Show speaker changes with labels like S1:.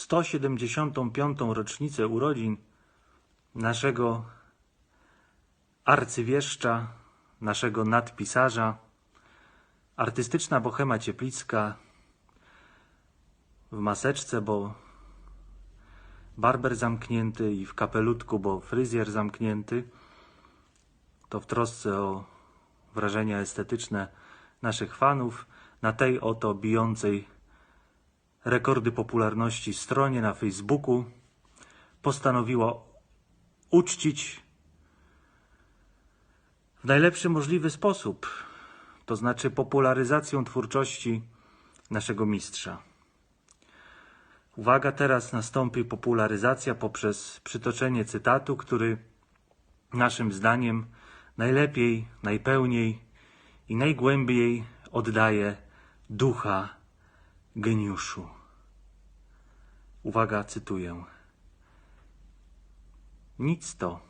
S1: 175. rocznicę urodzin naszego arcywieszcza, naszego nadpisarza, artystyczna bohema cieplicka w maseczce, bo barber zamknięty i w kapelutku, bo fryzjer zamknięty. To w trosce o wrażenia estetyczne naszych fanów na tej oto bijącej rekordy popularności stronie na Facebooku postanowiła uczcić w najlepszy możliwy sposób, to znaczy popularyzacją twórczości naszego mistrza. Uwaga, teraz nastąpi popularyzacja poprzez przytoczenie cytatu, który naszym zdaniem najlepiej, najpełniej i najgłębiej oddaje ducha geniuszu. Uwaga, cytuję. Nic to,